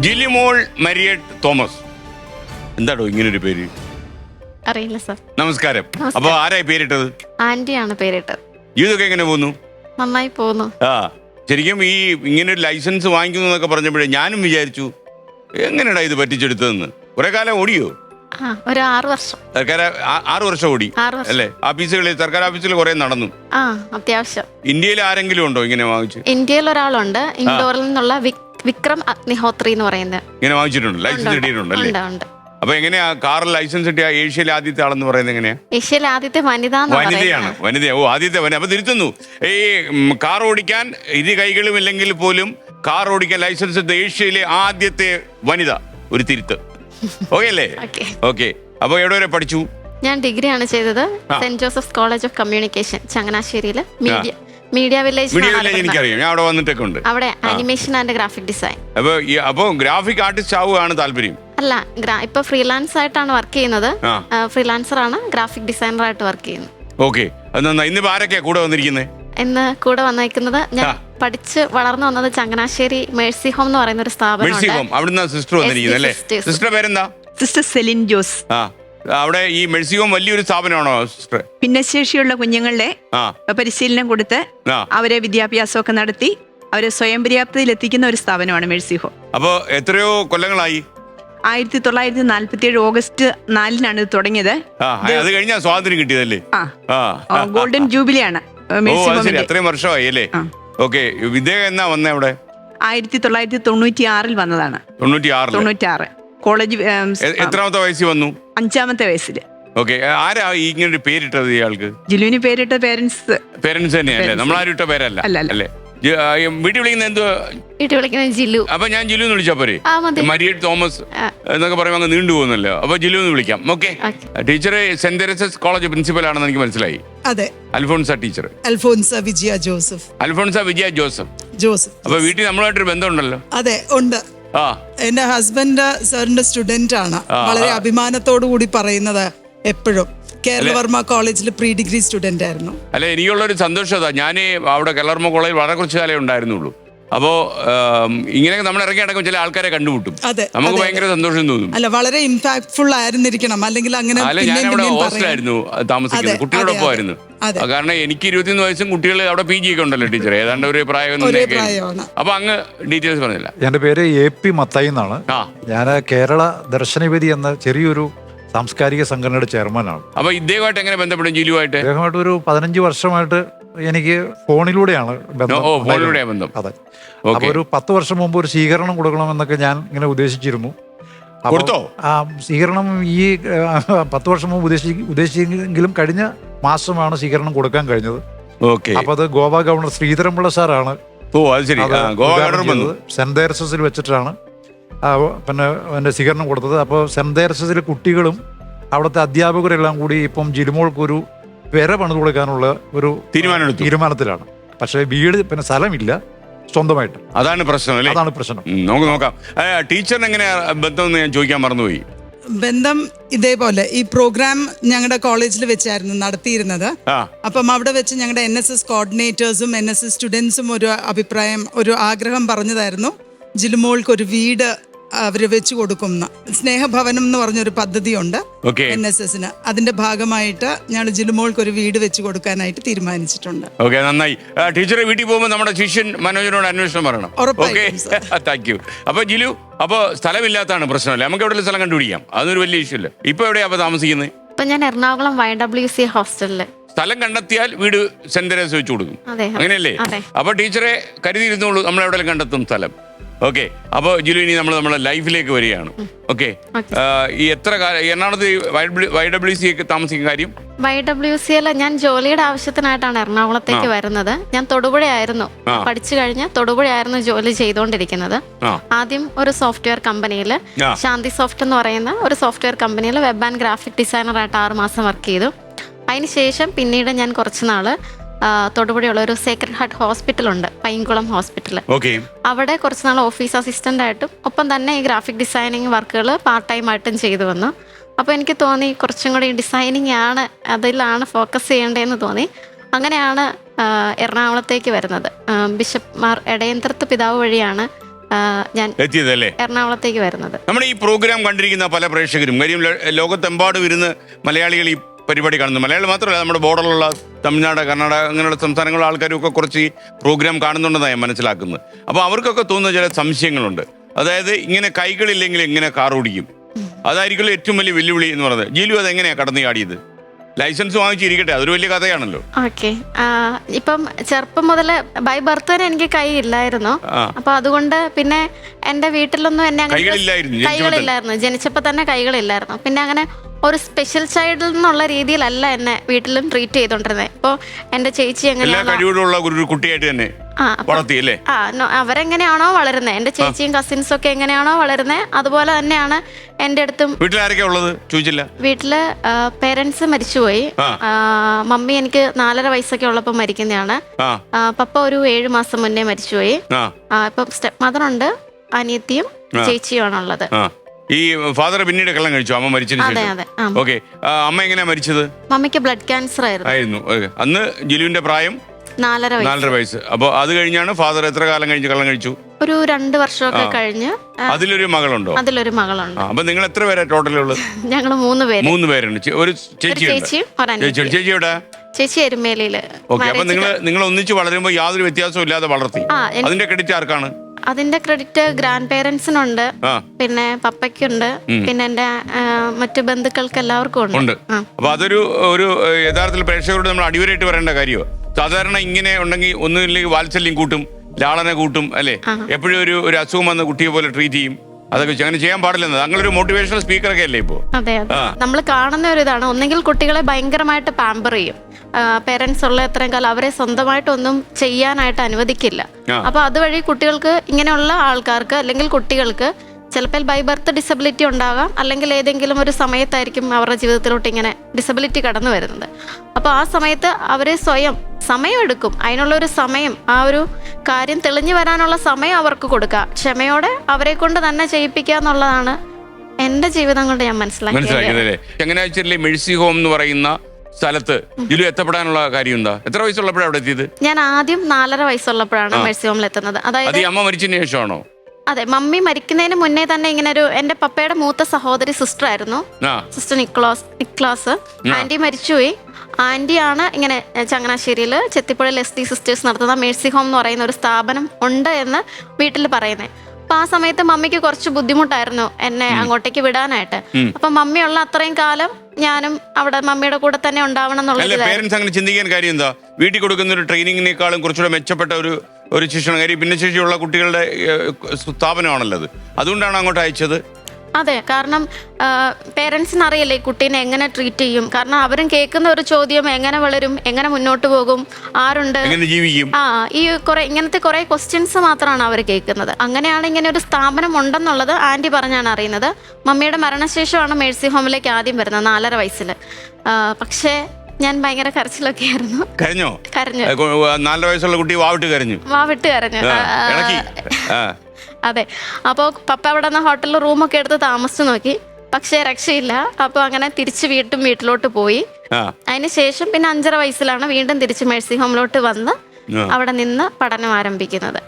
ജില്ലിമോൾ Mariette Thomas. എന്താടോ ഇങ്ങനെ ഒരു പേര്? അറിയില്ല സർ. നമസ്കാരം. നമസ്കാരം. അപ്പൊ ആരായി പേരിട്ടത്? ആന്റിയാണ് പേരിട്ടത്. ജീവിതമൊക്കെ എങ്ങനെ പോകുന്നു നന്നായി പോകുന്നു ആ ശരിക്കും ഈ ഇങ്ങനെ ഒരു ലൈസൻസ് വാങ്ങിക്കുന്നു എന്നൊക്കെ പറഞ്ഞപ്പോഴേ ഞാനും വിചാരിച്ചു എങ്ങനെയാടാ ഇത് പറ്റിച്ചെടുത്തതെന്ന്? കുറെ കാലം ഓടിയോ? ആ ഒരു ആറു വർഷം. സർക്കാർ ആ- ആറ് വർഷം ഓടി ആറ് വർഷം. അല്ലേ? ഓഫീസുകളിൽ സർക്കാർ ഓഫീസിൽ കുറെ നടന്നു. ആ അത്യാവശ്യം. ഇന്ത്യയിൽ ആരെങ്കിലും ഉണ്ടോ ഇങ്ങനെ വാങ്ങിച്ച്? ഇന്ത്യയിൽ ഒരാളുണ്ട്. ഇൻഡോറിൽ നിന്നുള്ള വിക്- വിക്രം അഗ്നിഹോത്രി എന്ന് പറയുന്നത്. ഇങ്ങനെ വാങ്ങിച്ചിട്ടുണ്ട് ലൈസൻസ് കിട്ടിയിട്ടുണ്ട് അല്ലേ ഉണ്ട് ഉണ്ട്. അപ്പൊ എങ്ങനെയാ കാറിൽ ലൈസൻസ് കിട്ടിയ ഏഷ്യയിലെ ആദ്യത്തെ ആളെന്ന് പറയുന്നത് എങ്ങനെയാ? ഏഷ്യയിലെ ആദ്യത്തെ വനിത എന്ന് വനിതയാണ് പറയുന്നത്. വനിത. ഓ ആദ്യത്തെ വനിത. അപ്പൊ തിരുത്തുന്നു. ഈ ഉം, കാർ ഓടിക്കാൻ ഇരു കൈകളും ഇല്ലെങ്കിൽ പോലും കാർ ഓടിക്കാൻ ലൈസൻസ് എടുത്ത ഏഷ്യയിലെ ആദ്യത്തെ വനിത ഒരു തിരുത്ത്. ഓക്കെ അല്ലേ? ഓക്കെ ഓക്കെ അപ്പൊ എവിടെ വരെ പഠിച്ചു? ഞാൻ ഡിഗ്രിയാണ് ചെയ്തത് saint Joseph's college of communication ചങ്ങനാശ്ശേരിയിൽ media media village media village എനിക്കറിയാം. ഞാൻ അവിടെ വന്നിട്ടൊക്കെ ഉണ്ട്. അവിടെ അനിമേഷൻ ആൻഡ് ഗ്രാഫിക് ഡിസൈൻ അപ്പൊ ഈ അപ്പൊ ഗ്രാഫിക് ആർട്ടിസ്റ്റ് ആവുകയാണ് താല്പര്യം. അല്ല ഇപ്പൊ ഫ്രീലാൻസ് ആയിട്ടാണ് വർക്ക് ചെയ്യുന്നത്. ഫ്രീലാൻസർ ആണ് ഗ്രാഫിക് ഡിസൈനർ ആയിട്ട് വർക്ക് ചെയ്യുന്നത്. ഓക്കെ ഇന്നിപ്പോ ആരൊക്കെയാ കൂടെ വന്നിരിക്കുന്നത് എന്ന് കൂടെ വന്നേക്കുന്നത് ഞാൻ പഠിച്ച് വളർന്നു വന്നത് ചങ്ങനാശ്ശേരി മേഴ്സി ഹോം എന്ന് പറയുന്ന ഒരു സ്ഥാപനം സിസ്റ്റർ പേരെന്താ? സിസ്റ്റർ സെലിൻ ജോസ് ആ. അവിടെ ഈ മെഴ്സി ഹോം വലിയൊരു സ്ഥാപനമാണോ സിസ്റ്റർ ഭിന്നശേഷിയുള്ള കുഞ്ഞുങ്ങളുടെ ആ. പരിശീലനം കൊടുത്ത് ആ. അവരെ വിദ്യാഭ്യാസമൊക്കെ നടത്തി അവരെ സ്വയം പര്യാപ്തയിൽ എത്തിക്കുന്ന ഒരു സ്ഥാപനമാണ് മെഴ്സിഹോ ഹോം അപ്പൊ എത്രയോ കൊല്ലങ്ങളായി? ആയിരത്തി തൊള്ളായിരത്തി നാല്പത്തി ഏഴ് ഓഗസ്റ്റ് നാലിനാണ് ഇത് തുടങ്ങിയത്. ആ അത് കഴിഞ്ഞാ സ്വാതന്ത്ര്യം കിട്ടിയതല്ലേ? ആ. ആ. ആ, ഗോൾഡൻ ജൂബിലി ആണ് മേഴ്സി അത് ശരി ഹോമിന്റെ അത്രയും വർഷമായി അല്ലേ? ആ. ഓക്കെ ഇദ്ദേഹം എന്നാ വന്നേ അവിടെ? ആയിരത്തി തൊള്ളായിരത്തി തൊണ്ണൂറ്റി ആറിൽ വന്നതാണ്. തൊണ്ണൂറ്റി ആറിൽ തൊണ്ണൂറ്റി ആറ് കോളേജ് ഏം, എ- എത്രാമത്തെ വയസ്സിൽ വന്നു? അഞ്ചാമത്തെ വയസ്സിൽ ഓക്കെ ആരാ ഈ ഇങ്ങനെ ഒരു പേരിട്ടത് ഇയാൾക്ക്? ജിലുവിന് പേരിട്ട പേരൻസ് പേരൻസ് തന്നെയല്ലേ നമ്മൾ നമ്മളാരും ഇട്ട പേരല്ല അല്ല, അല്ല. അല്ലേ? ജി- ആ, ഈ വീട്ടിൽ വിളിക്കുന്ന എന്തോ വീട്ടിൽ വിളിക്കുന്ന ജില്ലു അപ്പൊ ഞാൻ ജിലു എന്ന് വിളിച്ചാ പോരെ? ആ മതി. മരിയറ്റ് തോമസ് ആ. എന്നൊക്കെ പറയുമ്പോൾ അങ്ങ് നീണ്ടു പോകുന്നല്ലോ. അപ്പൊ ജിലു എന്ന് വിളിക്കാം okay okay teacher saint Teresa's college principal ആണെന്ന് എനിക്ക് മനസ്സിലായി. അതെ. Alphonsa teacher Alphonsa Vijaya Joseph. Alphonsa Vijaya Joseph. Joseph. അപ്പൊ വീട്ടിൽ നമ്മളുമായിട്ടൊരു ബന്ധമുണ്ടല്ലോ? അതെ ഉണ്ട്. എന്റെ ഹസ്ബൻഡ് സാറിന്റെ സ്റ്റുഡന്റ് ആണ്. വളരെ. അഭിമാനത്തോടു കൂടി പറയുന്നത് എപ്പോഴും. കേരളവർമ്മ കോളേജിൽ പ്രീ ഡിഗ്രി സ്റ്റുഡന്റ് ആയിരുന്നു. അല്ല എനിക്കുള്ളൊരു സന്തോഷം അതാ ഞാൻ അവിടെ കേരളവർമ്മ കോളേജിൽ വളരെ കുറച്ച് കാലേ ഉണ്ടായിരുന്നുള്ളൂ. അപ്പോൾ ഇങ്ങനെ നമ്മൾ ഇറങ്ങി അടക്കം ചില ആൾക്കാരെ കണ്ടുമുട്ടും. അതെ, നമുക്ക് ഭയങ്കര സന്തോഷം തോന്നും. അല്ല വളരെ ഇമ്പാക്ട്ഫുൾ ആയിരുന്നിരിക്കണം. അല്ലെങ്കിൽ അങ്ങനെ അല്ല ഞാൻ അവിടെ. ഹോസ്റ്റലായിരുന്നു താമസിക്കുന്നത്. കുട്ടികളോടൊപ്പം ആയിരുന്നു. കാരണം എനിക്ക് ഇരുപത്തിയൊന്ന് വയസ്സും കുട്ടികൾ അവിടെ പി ജി ഒക്കെ ഉണ്ടല്ലോ ടീച്ചർ ഏതാണ്ട് ഒരു പ്രായം. അപ്പൊ അങ്ങ് ഡീറ്റെയിൽസ് പറഞ്ഞില്ല. എന്റെ പേര് എ പി മത്തായി എന്നാണ്. ഞാൻ കേരള ദർശനവിധി എന്ന ചെറിയൊരു സാംസ്കാരിക സംഘടനയുടെ ചെയർമാനാണ്. അപ്പൊ ഇദ്ദേഹമായിട്ട് എങ്ങനെ ബന്ധപ്പെടും ജിലുവായിട്ട്? ഇദ്ദേഹമായിട്ട് ഒരു പതിനഞ്ച് വർഷമായിട്ട് എനിക്ക് ഫോണിലൂടെയാണ് ബന്ധം ഓ. ബന്ധം. അതെ. ഓക്കെ. അപ്പോൾ ഒരു പത്ത് വർഷം മുമ്പ് ഒരു സ്വീകരണം കൊടുക്കണമെന്നൊക്കെ ഞാൻ ഇങ്ങനെ ഉദ്ദേശിച്ചിരുന്നു. അപ്പോൾ കൊടുത്തോ? ആ സ്വീകരണം ഈ ആ, പത്ത് വർഷം മുമ്പ് ഉദ്ദേശി ഉദ്ദേശിച്ചെങ്കിലും കഴിഞ്ഞ മാസമാണ് സ്വീകരണം കൊടുക്കാൻ കഴിഞ്ഞത്. ഓക്കെ. അപ്പോൾ അത് ഗോവ ഗവർണർ ശ്രീധരൻപിള്ള സാറാണ് ഓ അത് ശരി. അത് ആ, ഗോവ ഉദ്ഘാടനം ഗവർണർ ബന്ധം ചെയ്തത്. സെന്റ് തേരസസിൽ വെച്ചിട്ടാണ്. ആ, പിന്നെ എന്റെ സ്വീകരണം കൊടുത്തത്. അപ്പോൾ സെന്റ് തേരസസിലെ കുട്ടികളും അവിടുത്തെ അധ്യാപകരെല്ലാം കൂടി ഇപ്പം ജിരുമോൾക്കൊരു പെര പണിത് കൊടുക്കാനുള്ള ഒരു തീരുമാനമെടുത്തു. തീരുമാനത്തിലാണ്. പക്ഷേ വീട് പിന്നെ സ്ഥലമില്ല സ്വന്തമായിട്ട്. അതാണ് പ്രശ്നം അല്ലേ? അതാണ് പ്രശ്നം. നമുക്ക് നോക്കാം. ടീച്ചറിന് എങ്ങനെയാ ബന്ധം ഞാൻ ചോദിക്കാൻ മറന്നുപോയി. ബന്ധം ഇതേപോലെ ഈ പ്രോഗ്രാം ഞങ്ങളുടെ കോളേജിൽ വെച്ചായിരുന്നു നടത്തിയിരുന്നത്. അപ്പം അവിടെ വെച്ച് ഞങ്ങളുടെ എൻ എസ് എസ് കോർഡിനേറ്റേഴ്സും എൻ എസ് എസ് സ്റ്റുഡൻസും ഒരു അഭിപ്രായം ഒരു ആഗ്രഹം പറഞ്ഞതായിരുന്നു. ജിലുമോൾക്ക് ഒരു വീട് അവർ വെച്ച് കൊടുക്കുന്ന സ്നേഹഭവനം എന്ന് പറഞ്ഞൊരു പദ്ധതിയുണ്ട്. എൻ എസ് എസിന് അതിന്റെ ഭാഗമായിട്ട് ഞങ്ങൾ ജിലുമോൾക്ക് ഒരു വീട് വെച്ച് കൊടുക്കാനായിട്ട് തീരുമാനിച്ചിട്ടുണ്ട്. ഓക്കെ നന്നായി. ടീച്ചറെ വീട്ടിൽ പോകുമ്പോൾ നമ്മുടെ ശിഷ്യൻ മനോജനോട് അന്വേഷണം പറയണം. Okay sir. താങ്ക് യു അപ്പൊ ജിലു അപ്പൊ സ്ഥലമില്ലാത്തതാണ് പ്രശ്നമല്ലേ? നമുക്ക് എവിടെ സ്ഥലം കണ്ടുപിടിക്കാം. അതൊരു വലിയ ഇഷ്യൂ അല്ല? ഇപ്പൊ എവിടെയാ അപ്പൊ താമസിക്കുന്നത് ഇപ്പൊ ഞാൻ എറണാകുളം വൈ ഡബ്ല്യു സി ഹോസ്റ്റലിൽ. സ്ഥലം കണ്ടെത്തിയാൽ വീട് സെന്റ് തെരേസ് വെച്ച് കൊടുക്കും. അങ്ങനെയല്ലേ? അപ്പൊ ടീച്ചറെ കരുതിയിരുന്നുള്ളൂ നമ്മൾ എവിടെയെങ്കിലും കണ്ടെത്തും സ്ഥലം. ഓക്കെ അപ്പോൾ ജിലു ഇനി നമ്മൾ നമ്മുടെ ലൈഫിലേക്ക് വരികയാണ്. ഓക്കെ ഈ എത്ര കാലം എറണാകുളത്ത് വൈ ഡബ്ല്യു സി ഒക്കെ താമസിക്കുന്ന കാര്യം? വൈ ഡബ്ല്യു സി അല്ല ഞാൻ ജോലിയുടെ ആവശ്യത്തിനായിട്ടാണ് എറണാകുളത്തേക്ക് വരുന്നത്. ഞാൻ തൊടുപുഴയായിരുന്നു പഠിച്ചു കഴിഞ്ഞ് തൊടുപുഴയായിരുന്നു ജോലി ചെയ്തുകൊണ്ടിരിക്കുന്നത് ആദ്യം ഒരു സോഫ്റ്റ്വെയർ കമ്പനിയിൽ ശാന്തി സോഫ്റ്റ് എന്ന് പറയുന്ന ഒരു സോഫ്റ്റ്വെയർ കമ്പനിയിൽ വെബ് ആൻഡ് ഗ്രാഫിക് ഡിസൈനറായിട്ട് ആറ് മാസം വർക്ക് ചെയ്തു. അതിനുശേഷം പിന്നീട് ഞാൻ കുറച്ച് നാൾ തൊടുപുഴയുള്ള ഒരു സേക്രഡ് ഹാർട്ട് ഹോസ്പിറ്റൽ ഉണ്ട് പൈങ്കുളം ഹോസ്പിറ്റൽ ഓക്കെ അവിടെ കുറച്ച് നാൾ ഓഫീസ് അസിസ്റ്റന്റ് ആയിട്ടും ഒപ്പം തന്നെ ഈ ഗ്രാഫിക് ഡിസൈനിങ് വർക്കുകൾ പാർട്ട് ടൈം ആയിട്ടും ചെയ്തു വന്നു. അപ്പോൾ എനിക്ക് തോന്നി കുറച്ചും കൂടി ഡിസൈനിങ് ആണ് അതിലാണ് ഫോക്കസ് ചെയ്യേണ്ടതെന്ന് തോന്നി. അങ്ങനെയാണ് എറണാകുളത്തേക്ക് വരുന്നത്. ബിഷപ്പ് മാർ എടയന്ത്രത്ത് പിതാവ് വഴിയാണ് ഞാൻ എറണാകുളത്തേക്ക് വരുന്നത്. നമ്മുടെ ഈ പ്രോഗ്രാം കണ്ടിരിക്കുന്ന പല പ്രേക്ഷകരും കാര്യം ലോകത്തെമ്പാടും ഇരുന്ന് മലയാളികൾ ഈ പരിപാടി കാണുന്നു മലയാളം മാത്രമല്ല നമ്മുടെ ബോർഡറിലുള്ള തമിഴ്നാട് കർണാടക അങ്ങനെയുള്ള സംസ്ഥാനങ്ങളിലെ ആൾക്കാരും ഒക്കെ കുറച്ച് ഈ പ്രോഗ്രാം കാണുന്നുണ്ടെന്നാണ് ഞാൻ മനസ്സിലാക്കുന്നത്. അപ്പോൾ അവർക്കൊക്കെ തോന്നുന്ന ചില സംശയങ്ങളുണ്ട്. അതായത് ഇങ്ങനെ കൈകളില്ലെങ്കിൽ എങ്ങനെ കാർ ഓടിക്കും? അതായിരിക്കും ഏറ്റവും വലിയ വെല്ലുവിളി എന്ന് പറയുന്നത്. ജീലു അത് എങ്ങനെയാണ് കടന്നു ചാടിയത്? ലൈസൻസ് വാങ്ങിച്ചിരിക്കട്ടെ അതൊരു വലിയ കഥയാണല്ലോ. ഓക്കെ. ഇപ്പം ചെറുപ്പം മുതൽ ബൈ ബർത്ത് തന്നെ എനിക്ക് കൈ ഇല്ലായിരുന്നു. അപ്പൊ അതുകൊണ്ട് പിന്നെ എന്റെ വീട്ടിലൊന്നും എന്നെ അങ്ങനെ കൈകളില്ലായിരുന്നു. ജനിച്ചപ്പോ തന്നെ കൈകളില്ലായിരുന്നു. പിന്നെ അങ്ങനെ ഒരു സ്പെഷ്യൽ ചൈൽഡ് എന്നുള്ള രീതിയിലല്ല എന്നെ വീട്ടിലും ട്രീറ്റ് ചെയ്തോണ്ടിരുന്നത് ഇപ്പൊ എന്റെ ചേച്ചി എല്ലാ എങ്ങനെയാണോ കഴിവുകളുള്ള ഒരു കുട്ടിയായിട്ട് തന്നെ ആ അപ്പൊ വളർത്തി അല്ലേ? ആ നോ- അവരെങ്ങനെയാണോ വളരുന്നത് എന്റെ ചേച്ചിയും കസിൻസും ഒക്കെ എങ്ങനെയാണോ വളരുന്നത് അതുപോലെ തന്നെയാണ് എന്റെ അടുത്തും വീട്ടിലാരൊക്കെയാ ഉള്ളത്? ചോദിച്ചില്ല. വീട്ടിൽ പേരൻസ് മരിച്ചുപോയി. ആ. ആ, മമ്മി എനിക്ക് നാലര വയസ്സൊക്കെ ഉള്ളപ്പോൾ മരിക്കുന്നതാണ് ആ. ആ, പപ്പ ഒരു ഏഴ് മാസം മുന്നേ മരിച്ചുപോയി. ആ. ആ, ഇപ്പം സ്റ്റെപ്പ് മദർ ഉണ്ട് അനിയത്തിയും. ചേച്ചിയുമാണുള്ളത്. ആ. ഈ ഫാദർ പിന്നീട് കള്ളം കഴിച്ചു അമ്മ മരിച്ചതിന് അതെ അതെ ആ ഓക്കെ അമ്മ എങ്ങനെയാ മരിച്ചത്? മമ്മിക്ക് ബ്ലഡ് ക്യാൻസർ ആയിരുന്നു. ആയിരുന്നു. അന്ന് ജിലുവിന്റെ പ്രായം? നാലര വയസ്സ്. നാലര വയസ്സ്. അപ്പോൾ അത് കഴിഞ്ഞാണ് ഫാദർ എത്ര കാലം കഴിഞ്ഞ് കള്ളം കഴിച്ചു? ഒരു രണ്ട് വർഷമൊക്കെ കഴിഞ്ഞ് ആ, അതിലൊരു മകളുണ്ടോ? അതിലൊരു മകളുണ്ട്. ആ അപ്പൊ നിങ്ങൾ എത്ര പേരാ ടോട്ടലുള്ളത് ഞങ്ങൾ മൂന്ന് പേര്. മൂന്ന് പേരുണ്ട്. ചെ- ഒരു ചേച്ചി ചേച്ചിയുണ്ട് ചേച്ചിയും ചേച്ചി എവിടെ? ചേച്ചി എരുമേലിയിൽ. ഓക്കെ അപ്പൊ നിങ്ങൾ നിങ്ങൾ ഒന്നിച്ച് വളരുമ്പോൾ യാതൊരു വ്യത്യാസവും ഇല്ലാതെ വളർത്തി. ആ അതിന്റെ ക്രെഡിറ്റ് ആർക്കാണ്? അതിന്റെ ക്രെഡിറ്റ് ഗ്രാൻഡ് പേരൻസിനുണ്ട് ആ. പിന്നെ പപ്പയ്ക്കുണ്ട്. പിന്നെ എന്റെ ആ, മറ്റു ബന്ധുക്കൾക്ക് എല്ലാവർക്കും ഉണ്ട്. ഉണ്ട്. ആ. അപ്പൊ അതൊരു ഒരു ഏഹ്, യഥാർത്ഥത്തിൽ പ്രേക്ഷകരോട് നമ്മൾ അടിവരായിട്ട് പറയേണ്ട കാര്യമോ. സാധാരണ ഇങ്ങനെ ഉണ്ടെങ്കിൽ ഒന്നുമില്ലെങ്കിൽ വാത്സല്യം കൂട്ടും ലാളന കൂട്ടും അല്ലേ? എപ്പോഴും ഒരു ഒരു അസുഖം വന്ന കുട്ടിയെ പോലെ ട്രീറ്റ് ചെയ്യും. അതൊക്കെ. അങ്ങനെ ചെയ്യാൻ പാടില്ലെന്ന് താങ്കളൊരു മോട്ടിവേഷണൽ സ്പീക്കറൊക്കെ അല്ലേ ഇപ്പോ? അതെ അതെ. നമ്മൾ കാണുന്ന ഒരു ഇതാണ്. ഒന്നെങ്കിൽ കുട്ടികളെ ഭയങ്കരമായിട്ട് പാമ്പർ ചെയ്യും. പേരൻസ് ഉള്ള എത്രയും കാലം അവരെ സ്വന്തമായിട്ടൊന്നും ചെയ്യാനായിട്ട് അനുവദിക്കില്ല. അപ്പൊ അതുവഴി കുട്ടികൾക്ക് ഇങ്ങനെയുള്ള ആൾക്കാർക്ക് അല്ലെങ്കിൽ കുട്ടികൾക്ക് ചിലപ്പോൾ ബൈ ബർത്ത് ഡിസബിലിറ്റി ഉണ്ടാകാം. അല്ലെങ്കിൽ ഏതെങ്കിലും ഒരു സമയത്തായിരിക്കും അവരുടെ ജീവിതത്തിലോട്ട് ഇങ്ങനെ ഡിസബിലിറ്റി കടന്നു വരുന്നത്. അപ്പോൾ ആ സമയത്ത് അവരെ സ്വയം സമയമെടുക്കും. അതിനുള്ള ഒരു സമയം ആ ഒരു കാര്യം തെളിഞ്ഞു വരാനുള്ള സമയം അവർക്ക് കൊടുക്കുക. ക്ഷമയോടെ അവരെ കൊണ്ട് തന്നെ ചെയ്യിപ്പിക്കുക എന്നുള്ളതാണ് എന്റെ ജീവിതം കൊണ്ട് ഞാൻ മനസ്സിലാക്കിയത്. മെഴ്സി ഹോം എന്ന് പറയുന്ന സ്ഥലത്ത് ജിലു എത്തപ്പെടാനുള്ള കാര്യം എന്താ? എത്ര വയസ്സുള്ളപ്പോഴാണ് അവിടെ എത്തിയത്? ഞാൻ ആദ്യം നാലര വയസ്സുള്ളപ്പോഴാണ് മെഴ്സി ഹോമിൽ എത്തുന്നത്. അതായത് അത് അമ്മ മരിച്ചതിന് ശേഷമാണോ? അതെ മമ്മി മരിക്കുന്നതിന് മുന്നേ തന്നെ ഇങ്ങനെ ഒരു എന്റെ പപ്പയുടെ മൂത്ത സഹോദരി സിസ്റ്റർ ആയിരുന്നു സിസ്റ്റർ നിക്ലോസ് നിക്ലാസ്. ആന്റി മരിച്ചുപോയി. ആന്റിയാണ് ഇങ്ങനെ ചങ്ങനാശ്ശേരിയിൽ ചെത്തിപ്പുഴയിൽ എസ് ടി സിസ്റ്റേഴ്സ് നടത്തുന്ന മേഴ്സി ഹോം എന്ന് പറയുന്ന ഒരു സ്ഥാപനം ഉണ്ട് എന്ന് വീട്ടിൽ പറയുന്നത് അപ്പൊ ആ സമയത്ത് മമ്മിക്ക് കുറച്ച് ബുദ്ധിമുട്ടായിരുന്നു എന്നെ അങ്ങോട്ടേക്ക് വിടാനായിട്ട്. അപ്പൊ മമ്മിയുള്ള അത്രയും കാലം ഞാനും അവിടെ മമ്മിയുടെ കൂടെ തന്നെ ഉണ്ടാവണം പേരൻസ് അങ്ങനെ ചിന്തിക്കാൻ കാര്യം എന്താ? വീട്ടിൽ കൊടുക്കുന്ന ഒരു ട്രെയിനിങ്ങിനേക്കാളും കുറച്ചുകൂടെ മെച്ചപ്പെട്ട ഒരു ഒരു ശിക്ഷണം കാര്യം ഭിന്നശേഷിയുള്ള കുട്ടികളുടെ സ്ഥാപനമാണല്ലോ അത്. അതുകൊണ്ടാണ് അങ്ങോട്ട് അയച്ചത്. അതെ കാരണം പേരൻസിന് അറിയില്ലേ ഈ കുട്ടീനെ എങ്ങനെ ട്രീറ്റ് ചെയ്യും? കാരണം അവരും കേൾക്കുന്ന ഒരു ചോദ്യം എങ്ങനെ വളരും എങ്ങനെ മുന്നോട്ട് പോകും ആരുണ്ട്? ജീവിക്കും? ആ ഈ കുറെ ഇങ്ങനത്തെ കുറെ ക്വസ്റ്റ്യൻസ് മാത്രമാണ് അവർ കേൾക്കുന്നത്. അങ്ങനെയാണ് ഇങ്ങനെ ഒരു സ്ഥാപനം ഉണ്ടെന്നുള്ളത് ആന്റി പറഞ്ഞാണ് അറിയുന്നത്. മമ്മിയുടെ മരണശേഷമാണ് മേഴ്സി ഹോമിലേക്ക് ആദ്യം വരുന്നത് നാലര വയസ്സിൽ പക്ഷേ ഞാൻ ഭയങ്കര കരച്ചിലൊക്കെ ആയിരുന്നു കരഞ്ഞോ. കരഞ്ഞു നാല് നാലര വയസ്സുള്ള കുട്ടി വാവിട്ട് കരഞ്ഞു. വാവിട്ട് കരഞ്ഞു. അതെ. അപ്പോൾ പപ്പ അവിടെ നിന്ന് ഹോട്ടലിൽ റൂമൊക്കെ എടുത്ത് താമസിച്ചു നോക്കി. പക്ഷേ രക്ഷയില്ല. അപ്പോൾ അങ്ങനെ തിരിച്ച് വീട്ടും വീട്ടിലോട്ട് പോയി. ആ. അതിന് ശേഷം പിന്നെ അഞ്ചര വയസ്സിലാണ് വീണ്ടും തിരിച്ച് മേഴ്സി ഹോമിലോട്ട് വന്ന് അവിടെ നിന്ന് പഠനം ആരംഭിക്കുന്നത്.